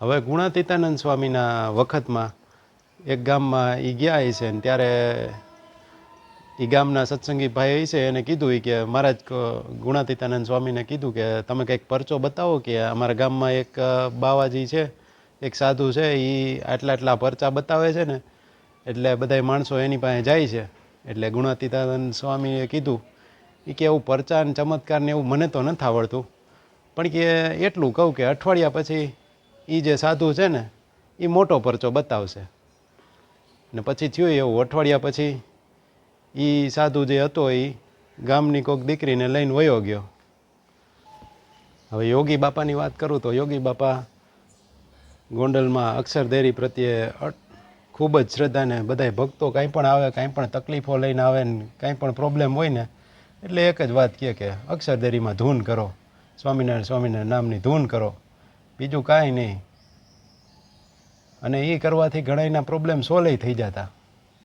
હવે ગુણાતીતાનંદ સ્વામીના વખતમાં એક ગામમાં એ ગયા છે ને ત્યારે એ ગામના સત્સંગી ભાઈ છે એને કીધું કે, મહારાજ ગુણાતીતાનંદ સ્વામીને કીધું કે, તમે કંઈક પરચો બતાવો કે અમારા ગામમાં એક બાવાજી છે, એક સાધુ છે એ આટલા આટલા પરચા બતાવે છે ને, એટલે બધાય માણસો એની પાસે જાય છે. એટલે ગુણાતીતાનંદ સ્વામીએ કીધું એ કે એવું પરચા ને ચમત્કાર ને એવું મને તો નથી આવડતું. પણ કે એટલું કહું કે અઠવાડિયા પછી એ જે સાધુ છે ને એ મોટો પરચો બતાવશે. ને પછી થયું એવું, અઠવાડિયા પછી એ સાધુ જે હતો એ ગામની કોઈક દીકરીને લઈને વયો ગયો. હવે યોગી બાપાની વાત કરું તો યોગી બાપા ગોંડલમાં અક્ષરદેરી પ્રત્યે ખૂબ જ શ્રદ્ધાને બધાય ભક્તો કાંઈ પણ આવે, કાંઈ પણ તકલીફો લઈને આવે ને કાંઈ પણ પ્રોબ્લેમ હોય ને, એટલે એક જ વાત કહે કે અક્ષરદેરીમાં ધૂન કરો. સ્વામિનારાયણ સ્વામિનારાયણ નામની ધૂન કરો. બીજું કાંઈ નહીં. અને એ કરવાથી ઘણાયના પ્રોબ્લેમ સોલ્વ થઈ જતા.